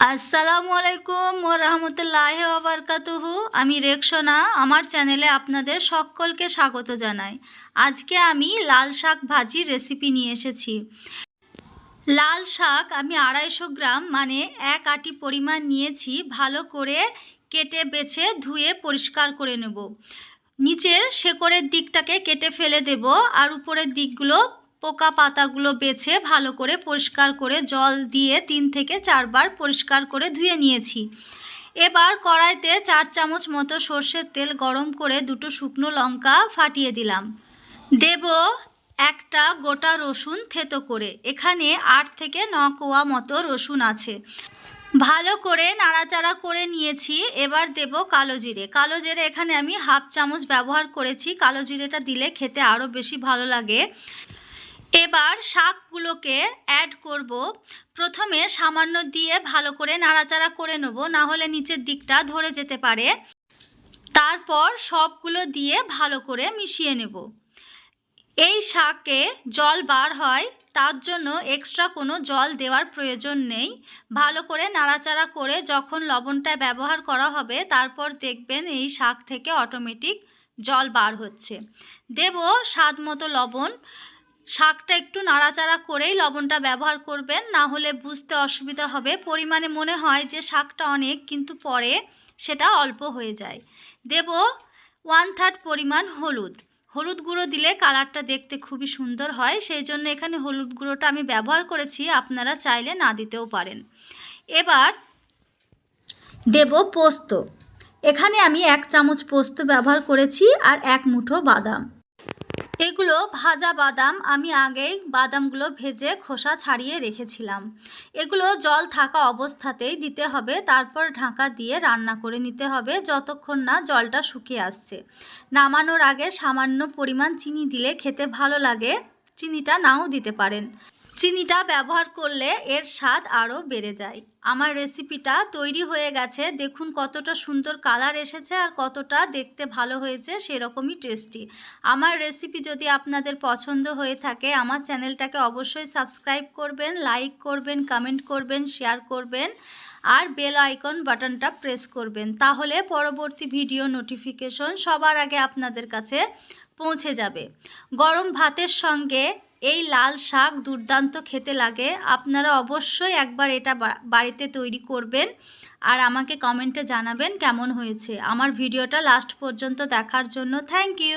আসসালামু আলাইকুম ও রহমতুল্লাহ আবরকাতুহু আমি রেকসোনা আমার চ্যানেলে আপনাদের সকলকে স্বাগত জানাই। আজকে আমি লাল শাক ভাজির রেসিপি নিয়ে এসেছি। লাল শাক আমি আড়াইশো গ্রাম মানে এক আটি পরিমাণ নিয়েছি, ভালো করে কেটে বেছে ধুয়ে পরিষ্কার করে নেব। নিচের শেকড়ের দিকটাকে কেটে ফেলে দেব, আর উপরের দিকগুলো পোকা পাতাগুলো বেছে ভালো করে পরিষ্কার করে জল দিয়ে তিন থেকে চারবার পরিষ্কার করে ধুয়ে নিয়েছি। এবার কড়াইতে চার চামচ মতো সর্ষের তেল গরম করে দুটো শুকনো লঙ্কা ফাটিয়ে দিলাম। দেব একটা গোটা রসুন থেতো করে। এখানে আট থেকে ন কোয়া মতো রসুন আছে। ভালো করে নাড়াচাড়া করে নিয়েছি। এবার দেব কালো জিরে। কালো জিরে এখানে আমি হাফ চামচ ব্যবহার করেছি। কালো জিরেটা দিলে খেতে আরও বেশি ভালো লাগে। এবার শাকগুলোকে অ্যাড করব। প্রথমে সামান্য দিয়ে ভালো করে নাড়াচাড়া করে নেব, না হলে নিচের দিকটা ধরে যেতে পারে। তারপর সবগুলো দিয়ে ভালো করে মিশিয়ে নেব। এই শাকে জল বার হয়, তার জন্য এক্সট্রা কোনো জল দেওয়ার প্রয়োজন নেই। ভালো করে নাড়াচাড়া করে যখন লবণটা ব্যবহার করা হবে, তারপর দেখবেন এই শাক থেকে অটোমেটিক জল বার হচ্ছে। দেব স্বাদ মতো লবণ। শাকটা একটু নাড়াচাড়া করেই লবণটা ব্যবহার করবেন, না হলে বুঝতে অসুবিধা হবে। পরিমাণে মনে হয় যে শাকটা অনেক, কিন্তু পরে সেটা অল্প হয়ে যায়। দেব ওয়ান থার্ড পরিমাণ হলুদ। হলুদ গুঁড়ো দিলে কালারটা দেখতে খুবই সুন্দর হয়, সেই জন্য এখানে হলুদ গুঁড়োটা আমি ব্যবহার করেছি, আপনারা চাইলে না দিতেও পারেন। এবার দেব পোস্ত। এখানে আমি এক চামচ পোস্ত ব্যবহার করেছি আর এক মুঠো বাদাম। এগুলো ভাজা বাদাম, আমি আগেই বাদামগুলো ভেজে খোসা ছাড়িয়ে রেখেছিলাম। এগুলো জল থাকা অবস্থাতেই দিতে হবে, তারপর ঢাকা দিয়ে রান্না করে নিতে হবে যতক্ষণ না জলটা শুকিয়ে আসছে। নামানোর আগে সামান্য পরিমাণ চিনি দিলে খেতে ভালো লাগে, চিনিটা নাও দিতে পারেন। চিনিটা ব্যবহার করলে এর স্বাদ আরও বেড়ে যায়। আমার রেসিপিটা তৈরি হয়ে গেছে। দেখুন কতটা সুন্দর কালার এসেছে আর কতটা দেখতে ভালো হয়েছে সেরকমই টেস্টি। আমার রেসিপি যদি আপনাদের পছন্দ হয়ে থাকে, আমার চ্যানেলটাকে অবশ্যই সাবস্ক্রাইব করবেন, লাইক করবেন, কমেন্ট করবেন, শেয়ার করবেন আর বেল আইকন বাটনটা প্রেস করবেন। তাহলে পরবর্তী ভিডিও নোটিফিকেশন সবার আগে আপনাদের কাছে পৌঁছে যাবে। গরম ভাতের সঙ্গে এই লাল শাক দুর্দান্ত খেতে লাগে। আপনারা অবশ্যই একবার এটা বাড়িতে তৈরি করবেন আর আমাকে কমেন্টে জানাবেন কেমন হয়েছে। আমার ভিডিওটা লাস্ট পর্যন্ত দেখার জন্য থ্যাংক ইউ।